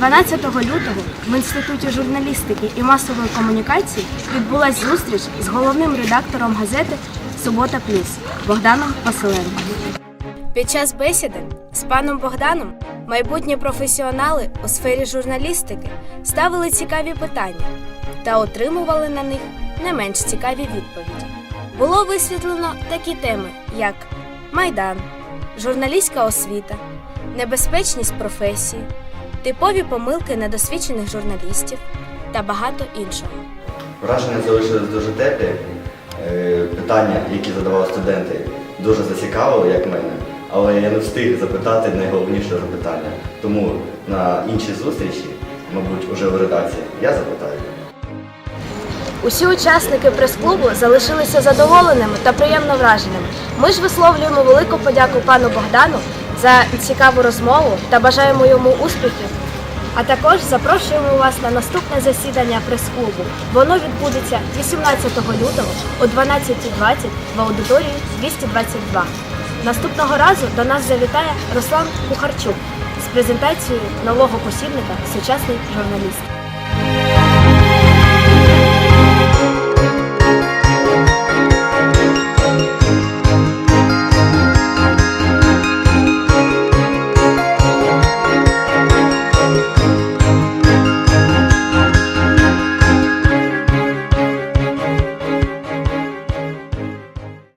12 лютого в Інституті журналістики і масової комунікації відбулася зустріч з головним редактором газети Субота Плюс Богданом Василенком. Під час бесіди з паном Богданом майбутні професіонали у сфері журналістики ставили цікаві питання та отримували на них не менш цікаві відповіді. Було висвітлено такі теми, як майдан, журналістська освіта, небезпечність професії, типові помилки недосвідчених журналістів та багато іншого. Враження залишились дуже теплі. Е, Питання, які задавали студенти, дуже зацікавили, як мене, але я не встиг запитати найголовніше запитання. Тому на іншій зустрічі, мабуть, уже в редакції, я запитаю. Усі учасники прес-клубу залишилися задоволеними та приємно враженими. Ми ж висловлюємо велику подяку пану Богдану за цікаву розмову та бажаємо йому успіхів. А також запрошуємо вас на наступне засідання прес-клубу. Воно відбудеться 18 лютого о 12.20 в аудиторії 222. Наступного разу до нас завітає Руслан Кухарчук з презентацією нового посібника Сучасний журналіст.